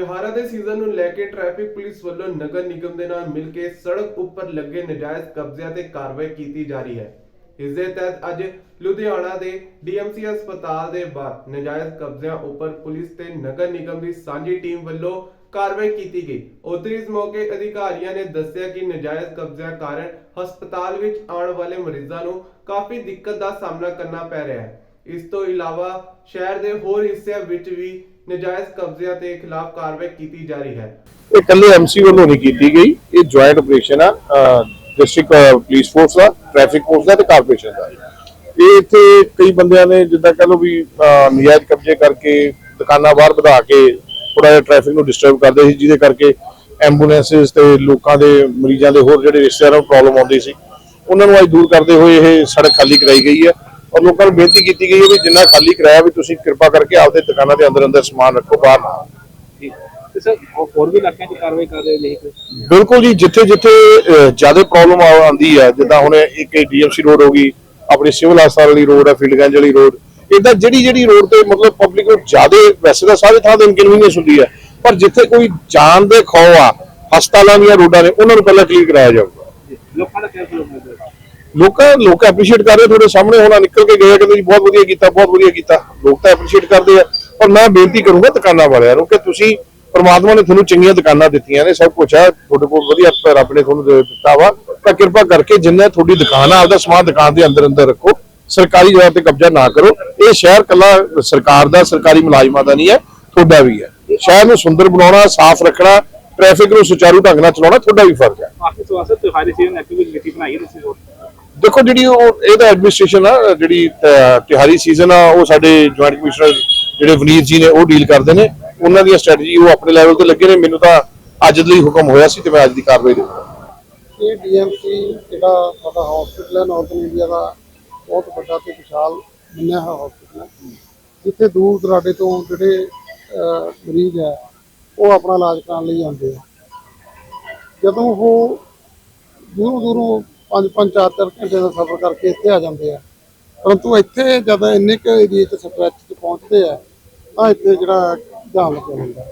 ਤਿਉਹਾਰਾਂ ਦੇ ਸੀਜ਼ਨ ਨੂੰ ਲੈ ਕੇ ਟ੍ਰੈਫਿਕ ਪੁਲਿਸ ਵੱਲੋਂ ਨਗਰ ਨਿਗਮ ਦੇ ਨਾਲ ਮਿਲ ਕੇ ਸੜਕ ਉੱਪਰ ਲੱਗੇ ਨਜਾਇਜ਼ ਕਬਜ਼ਿਆਂ ਤੇ ਕਾਰਵਾਈ ਕੀਤੀ ਜਾ ਰਹੀ ਹੈ। ਇਸ ਦੇ ਤਹਿਤ ਅੱਜ ਲੁਧਿਆਣਾ ਦੇ ਡੀਐਮਸੀ ਹਸਪਤਾਲ ਦੇ ਬਾਹਰ ਨਜਾਇਜ਼ ਕਬਜ਼ਿਆਂ ਉੱਪਰ ਪੁਲਿਸ ਤੇ ਨਗਰ ਨਿਗਮ ਦੀ ਸਾਂਝੀ ਟੀਮ ਵੱਲੋਂ ਕਾਰਵਾਈ ਕੀਤੀ ਗਈ। ਉੱਥੇ ਇਸ ਮੌਕੇ ਅਧਿਕਾਰੀਆਂ ਨੇ ਦੱਸਿਆ ਕਿ ਨਜਾਇਜ਼ ਕਬਜ਼ਿਆਂ ਕਾਰਨ ਹਸਪਤਾਲ ਵਿੱਚ ਆਉਣ ਵਾਲੇ ਮਰੀਜ਼ਾਂ ਨੂੰ ਕਾਫੀ ਦਿੱਕਤ ਦਾ ਸਾਹਮਣਾ ਕਰਨਾ ਪੈ ਰਿਹਾ ਹੈ। ਇਸ ਤੋਂ ਇਲਾਵਾ ਸ਼ਹਿਰ ਦੇ ਹੋਰ ਹਿੱਸਿਆਂ ਵਿੱਚ ਵੀ ਨਜਾਇਜ਼ ਕਬਜ਼ਿਆਂ ਦੇ ਖਿਲਾਫ ਕਾਰਵਾਈ ਕੀਤੀ ਜਾ ਰਹੀ ਹੈ। ਇਹ ਇਕੱਲੇ ਐਮਸੀ ਵੱਲੋਂ ਨਹੀਂ ਕੀਤੀ ਗਈ। ਇਹ ਜੁਆਇੰਟ ਆਪਰੇਸ਼ਨ ਆ ਡਿਸਟ੍ਰਿਕਟ ਪੁਲਿਸ ਫੋਰਸ ਦਾ ਟ੍ਰੈਫਿਕ ਫੋਰਸ ਦਾ ਤੇ ਕਾਰਪੋਰੇਸ਼ਨ ਦਾ। ਇਹ ਇੱਥੇ ਕਈ ਬੰਦਿਆਂ ਨੇ ਜਿੱਦਾਂ ਕਹ ਲਓ ਵੀ ਨਜਾਇਜ਼ ਕਬਜ਼ੇ ਕਰਕੇ ਦੁਕਾਨਾਂ ਬਾਹਰ ਵਧਾ ਕੇ ਥੋੜਾ ਜਿਹਾ ਟ੍ਰੈਫਿਕ ਨੂੰ ਡਿਸਟਰਬ ਕਰਦੇ ਸੀ, ਜਿਹਦੇ ਕਰਕੇ ਐਂਬੂਲੈਂਸਸ ਤੇ ਲੋਕਾਂ ਦੇ, ਮਰੀਜ਼ਾਂ ਦੇ ਹੋਰ ਜਿਹੜੇ ਰਿਸ਼ਤੇਦਾਰਾਂ ਨੂੰ ਪ੍ਰੋਬਲਮ ਆਉਂਦੀ ਸੀ। ਉਹਨਾਂ ਨੂੰ ਅੱਜ ਦੂਰ ਕਰਦੇ ਹੋਏ ਇਹ ਸੜਕ ਖਾਲੀ ਕਰਾਈ ਗਈ ਹੈ। ਔਰ ਲੋਕਾਂ ਨੂੰ ਬੇਨਤੀ ਕੀਤੀ ਗਈ ਹੈ ਵੀ ਜਿੰਨਾ ਖਾਲੀ ਕਰਾਇਆ ਵੀ ਤੁਸੀਂ ਕਿਰਪਾ ਕਰਕੇ ਆਪਦੇ ਦੁਕਾਨਾਂ ਦੇ ਅੰਦਰ ਅੰਦਰ ਸਮਾਨ ਰੱਖੋ ਬਾਹਰ ਨਾ ਬਿਲਕੁਲ ਜੀ ਜਿੱਥੇ ਜਿੱਥੇ ਜ਼ਿਆਦਾ ਪ੍ਰੋਬਲਮ ਆਉਂਦੀ ਹੈ ਜਿੱਦਾਂ ਹੁਣ ਇੱਕ ਡੀਐਮਸੀ ਰੋਡ ਹੋ ਗਈ ਆਪਣੀ ਸਿਵਲ ਹਸਪਤਾਲ ਵਾਲੀ ਰੋਡ ਹੈ ਫੀਲਡਗੰਜ ਵਾਲੀ ਰੋਡ ਇਦਾਂ ਜਿਹੜੀ ਜਿਹੜੀ ਰੋਡ ਤੇ ਮਤਲਬ ਪਬਲਿਕ ਨੂੰ ਜ਼ਿਆਦਾ ਵੈਸੇ ਤਾਂ ਸਾਰੇ ਥਾਂ ਤੇ ਇਨਕਨਵੀਨੀਅੰਸ ਹੁੰਦੀ ਹੈ ਪਰ ਜਿੱਥੇ ਕੋਈ ਜਾਨ ਦੇ ਖੌ ਆ ਹਸਪਤਾਲਾਂ ਦੀਆਂ ਰੋਡਾਂ ਨੇ ਉਹਨਾਂ ਨੂੰ ਪਹਿਲਾਂ ਕਲੀਅਰ ਕਰਾਇਆ ਜਾਊਗਾ। ਲੋਕਾਂ ਦਾ ਹੈ ਲੋਕਾਂ ਲੋਕ ਐਪਰੀਸ਼ੀਏਟ ਕਰ ਰਹੇ, ਤੁਹਾਡੇ ਸਾਹਮਣੇ ਹੁਣ, ਨਿਕਲ ਕੇ ਗਏ ਕਹਿੰਦੇ ਜੀ ਬਹੁਤ ਵਧੀਆ ਕੀਤਾ, ਬਹੁਤ ਵਧੀਆ ਕੀਤਾ। ਲੋਕ ਤਾਂ ਐਪਰੀਸ਼ੀਏਟ ਕਰਦੇ ਆ। ਔਰ ਮੈਂ ਬੇਨਤੀ ਕਰੂੰਗਾ ਦੁਕਾਨਾਂ ਵਾਲਿਆਂ ਨੂੰ ਕਿ ਤੁਸੀਂ ਪ੍ਰਮਾਤਮਾ ਨੇ ਤੁਹਾਨੂੰ ਚੰਗੀਆਂ ਦੁਕਾਨਾਂ ਦਿੱਤੀਆਂ ਨੇ, ਸਭ ਕੁਝ ਹੈ, ਤੁਹਾਡੇ ਕੋਲ ਵਧੀਆ ਰੱਬ ਨੇ ਤੁਹਾਨੂੰ ਦਿੱਤਾ ਵਾ। ਤਾਂ ਕਿਰਪਾ ਕਰਕੇ ਜਿੰਨਾ ਤੁਹਾਡੀ ਦੁਕਾਨ ਆ, ਆਪਦਾ ਸਮਾਨ ਦੁਕਾਨ ਦੇ ਅੰਦਰ ਅੰਦਰ ਰੱਖੋ। ਸਰਕਾਰੀ ਜਗ੍ਹਾ ਤੇ ਕਬਜ਼ਾ ਨਾ ਕਰੋ। ਇਹ ਸ਼ਹਿਰ ਕੱਲਾ ਸਰਕਾਰ ਦਾ, ਸਰਕਾਰੀ ਮੁਲਾਜ਼ਮਾਂ ਦਾ ਨਹੀਂ ਹੈ, ਤੁਹਾਡਾ ਵੀ ਹੈ। ਸ਼ਹਿਰ ਨੂੰ ਸੁੰਦਰ ਬਣਾਉਣਾ, ਸਾਫ਼ ਰੱਖਣਾ ਟ੍ਰੈਫਿਕ ਨੂੰ ਸੁਚਾਰੂ ਢੰਗ ਨਾਲ ਚਲਾਉਣਾ, ਤੁਹਾਡਾ ਵੀ ਫਰਜ਼ ਹੈ। ਆਖਿਰ ਸਵਾਸਤ ਤਿਉਹਾਰੀ ਸੀਜ਼ਨ ਐਕਟੀਵਿਟੀ ਬਣਾਈ ਹੈ ਤੁਸੀਂ ਦੇਖੋ ਜਿਹੜੀ ਉਹ ਇਹਦਾ ਐਡਮਿਨਿਸਟ੍ਰੇਸ਼ਨ ਆ ਜਿਹੜੀ ਅਹ, ਸੀਜ਼ਨ ਆ ਉਹ ਸਾਡੇ ਜੁਆਇੰਟ ਕਮਿਸ਼ਨਰ ਜਿਹੜੇ ਵਨੀਤ ਜੀ ਨੇ ਉਹ ਡੀਲ ਕਰਦੇ ਨੇ। ਉਹਨਾਂ ਦੀਆਂ ਸਟ੍ਰੈਟਜੀ ਉਹ ਆਪਣੇ ਲੈਵਲ ਤੇ ਲੱਗੇ ਨੇ। ਮੈਨੂੰ ਤਾਂ ਅੱਜ ਲਈ ਹੁਕਮ ਹੋਇਆ ਸੀ ਤੇ ਮੈਂ ਅੱਜ ਦੀ ਕਾਰਵਾਈ ਦੇ ਇਹ ਡੀਐਮਸੀ ਜਿਹੜਾ ਸਾਡਾ ਹਸਪੀਟਲ ਹੈ ਨਾਰਥਨ ਇੰਡੀਆ ਦਾ ਬਹੁਤ ਵੱਡਾ ਤੇ ਵਿਸ਼ਾਲ ਮੰਨਿਆ ਹੋਇਆ ਹਸਪੀਟਲ ਹੈ। ਜਿੱਥੇ ਦੂਰ ਦਰਾਡੇ ਤੋਂ ਜਿਹੜੇ ਮਰੀਜ਼ ਹੈ ਉਹ ਆਪਣਾ ਇਲਾਜ ਕਰਾਉਣ ਲਈ ਆਉਂਦੇ ਆ। ਜਦੋਂ ਉਹ ਦੂਰੋਂ ਦੂਰੋਂ ਪੰਜ ਪੰਜ ਚਾਰ ਚਾਰ ਘੰਟੇ ਦਾ ਸਫ਼ਰ ਕਰਕੇ ਇੱਥੇ ਆ ਜਾਂਦੇ ਆ। ਪਰੰਤੂ ਇੱਥੇ ਜਦ ਇੰਨੇ ਕੁ ਏਰੀਏ 'ਚ ਸਟ੍ਰੈਚ 'ਚ ਪਹੁੰਚਦੇ ਆ, ਤਾਂ ਇੱਥੇ ਜਿਹੜਾ ਜਾਮ ਲੱਗਿਆ ਹੁੰਦਾ।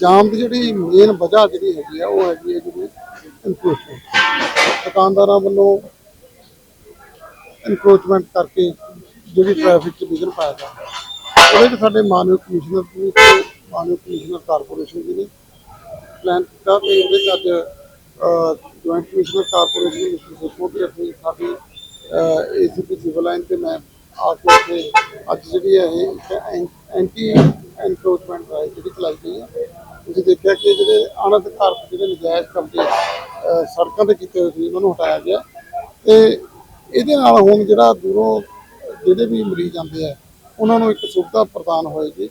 ਜਾਮ ਦੀ ਜਿਹੜੀ ਮੇਨ ਵਜ੍ਹਾ ਜਿਹੜੀ ਹੈਗੀ ਆ, ਉਹ ਹੈਗੀ ਹੈ ਜਿਹੜੀ ਇਨਕਰੋਚਮੈਂਟ ਦੁਕਾਨਦਾਰਾਂ ਵੱਲੋਂ ਇਨਕਰੋਚਮੈਂਟ ਕਰਕੇ ਜਿਹੜੀ ਟ੍ਰੈਫਿਕ 'ਚ ਵਿਘਨ ਪਾਇਆ ਜਾਂਦਾ ਉਹਦੇ 'ਚ ਸਾਡੇ Manav commissioner ji commissioner corporation ji ਨੇ। ਪਲਾਨ ਕੀਤਾ ਤੇ ਉਹਦੇ 'ਚ ਅੱਜ joint commissioner corporation mister Sukhmo ਤੇ ਅਸੀਂ ਸਾਡੀ। ਏਸੀਪੀ ਸਿਵਲ ਲਾਈਨ ਤੇ ਮੈਂ ਆ ਕੇ ਉੱਥੇ ਅੱਜ ਜਿਹੜੀ ਹੈ ਇਹ ਐਂਟੀ ਐਨਕਰੋਚਮੈਂਟ ਡਰਾਈਵ ਜਿਹੜੀ ਚਲਾਈ ਗਈ ਹੈ, ਤੁਸੀਂ ਦੇਖਿਆ ਕਿ ਜਿਹੜੇ ਅਣਅਧਿਕਾਰਤ ਜਿਹੜੇ ਨਜਾਇਜ਼ ਕਬਜ਼ੇ ਸੜਕਾਂ ਤੇ ਕੀਤੇ ਹੋਏ ਸੀ, ਉਹਨਾਂ ਨੂੰ ਹਟਾਇਆ ਗਿਆ। ਤੇ ਇਹਦੇ ਨਾਲ ਹੁਣ ਜਿਹੜਾ ਦੂਰੋਂ ਜਿਹੜੇ ਵੀ ਮਰੀਜ਼ ਆਉਂਦੇ ਆ, ਉਹਨਾਂ ਨੂੰ ਇੱਕ ਸੁਵਿਧਾ ਪ੍ਰਦਾਨ ਹੋਏਗੀ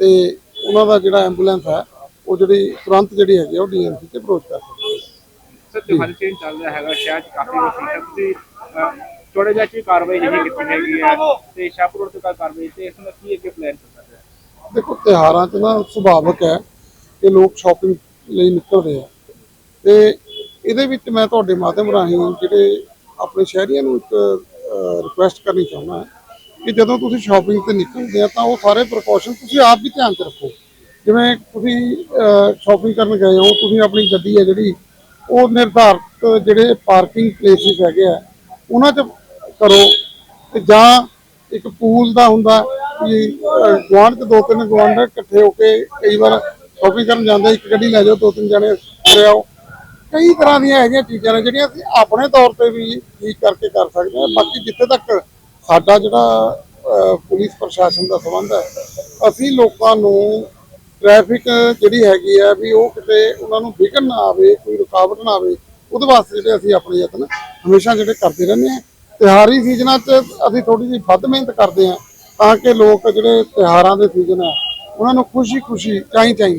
ਤੇ ਉਹਨਾਂ ਦਾ ਜਿਹੜਾ ਐਂਬੂਲੈਂਸ ਹੈ, ਉਹ ਜਿਹੜੀ ਤੁਰੰਤ ਜਿਹੜੀ ਹੈਗੀ ਆ, ਉਹ ਡੀਐਮਸੀ ਤੇ ਅਪਰੋਚ ਕਰ ਸਕਦੀ। ਸਰ ਤਿਉਹਾਰੀ ਸੀਜ਼ਨ ਚੱਲ ਰਿਹਾ ਹੈਗਾ ਸ਼ਹਿਰ 'ਚ ਕਾਫੀ ਵਸੀ ਹੈ ਤੁਸੀਂ ਥੋੜੇ ਜਿਹਾ ਚ ਕਾਰਵਾਈ ਨਹੀਂ ਕੀਤੀ ਹੈਗੀ ਹੈ ਤੇ ਸ਼ਾਹਪੁਰ ਰੋਡ ਤੇ ਕੋਈ ਕਾਰਵਾਈ ਤੇ ਇਸ ਨੂੰ ਕੀ ਅੱਗੇ ਪਲਾਨ ਕਰ ਸਕਦੇ ਹੈ? ਦੇਖੋ ਤਿਉਹਾਰਾਂ 'ਚ ਨਾ ਸੁਭਾਵਕ ਹੈ ਕਿ ਲੋਕ ਸ਼ਾਪਿੰਗ ਲਈ ਨਿਕਲਦੇ ਆ। ਤੇ ਇਹਦੇ ਵਿੱਚ ਮੈਂ ਤੁਹਾਡੇ ਮਾਧਿਅਮ ਰਾਹੀਂ ਜਿਹੜੇ ਆਪਣੇ ਸ਼ਹਿਰੀਆਂ ਨੂੰ ਇੱਕ ਰਿਕੁਐਸਟ ਕਰਨੀ ਚਾਹੁੰਦਾ ਕਿ ਜਦੋਂ ਤੁਸੀਂ ਸ਼ਾਪਿੰਗ ਤੇ ਨਿਕਲਦੇ ਆ ਤਾਂ ਉਹ ਸਾਰੇ ਪ੍ਰੀਕਾਸ਼ਨ ਤੁਸੀਂ ਆਪ ਵੀ ਧਿਆਨ 'ਚ ਰੱਖੋ। ਜਿਵੇਂ ਤੁਸੀਂ ਸ਼ਾਪਿੰਗ ਕਰਨ ਗਏ ਹੋ ਤੁਸੀਂ ਆਪਣੀ ਗੱਡੀ ਹੈ ਜਿਹੜੀ ਉਹ ਨਿਰਧਾਰਤ ਜਿਹੜੇ ਪਾਰਕਿੰਗ ਪਲੇਸਿਸ ਹੈਗੇ ਆ, ਉਹਨਾਂ 'ਚ ਕਰੋ ਤੇ ਜਾਂ ਇੱਕ ਪੂਲ ਦਾ ਹੁੰਦਾ ਕਿ ਗਵਾਂਢ ਚ ਦੋ ਤਿੰਨ ਗਵਾਂਢ ਇਕੱਠੇ ਹੋ ਕੇ ਕਈ ਵਾਰ ਸ਼ਾਪਿੰਗ ਕਰਨ ਜਾਂਦੇ ਇੱਕ ਗੱਡੀ ਲੈ ਜਾਓ, ਦੋ ਤਿੰਨ ਜਣੇ ਤੁਰੇ ਆਓ। ਕਈ ਤਰ੍ਹਾਂ ਦੀਆਂ ਹੈਗੀਆਂ ਚੀਜ਼ਾਂ ਨੇ ਜਿਹੜੀਆਂ ਅਸੀਂ ਆਪਣੇ ਤੌਰ ਤੇ ਵੀ ਠੀਕ ਕਰਕੇ ਕਰ ਸਕਦੇ ਹਾਂ। ਬਾਕੀ ਜਿੱਥੇ ਤੱਕ ਸਾਡਾ ਜਿਹੜਾ ਪੁਲਿਸ ਪ੍ਰਸ਼ਾਸਨ ਦਾ ਸੰਬੰਧ ਹੈ, ਅਸੀਂ ਲੋਕਾਂ ਨੂੰ ਟ੍ਰੈਫਿਕ ਜਿਹੜੀ ਹੈਗੀ ਆ ਵੀ ਉਹ ਕਿਤੇ ਉਹਨਾਂ ਨੂੰ ਵਿਘਨ ਨਾ ਆਵੇ, ਕੋਈ ਰੁਕਾਵਟ ਨਾ ਆਵੇ, ਉਹਦੇ ਵਾਸਤੇ ਜਿਹੜੇ ਅਸੀਂ ਆਪਣੇ ਯਤਨ ਹਮੇਸ਼ਾ ਜਿਹੜੇ ਕਰਦੇ ਰਹਿੰਦੇ ਆ ਤਿਉਹਾਰੀ ਸੀਜ਼ਨਾਂ 'ਚ ਅਸੀਂ ਥੋੜੀ ਜਿਹੀ ਵੱਧ ਮਿਹਨਤ ਕਰਦੇ ਆ ਤਾਂ ਕਿ ਲੋਕ ਜਿਹੜੇ ਤਿਉਹਾਰਾਂ ਦੇ ਸੀਜ਼ਨ ਆ, ਉਹਨਾਂ ਨੂੰ ਖੁਸ਼ੀ ਖੁਸ਼ੀ ਚਾਈ ਚਾਈ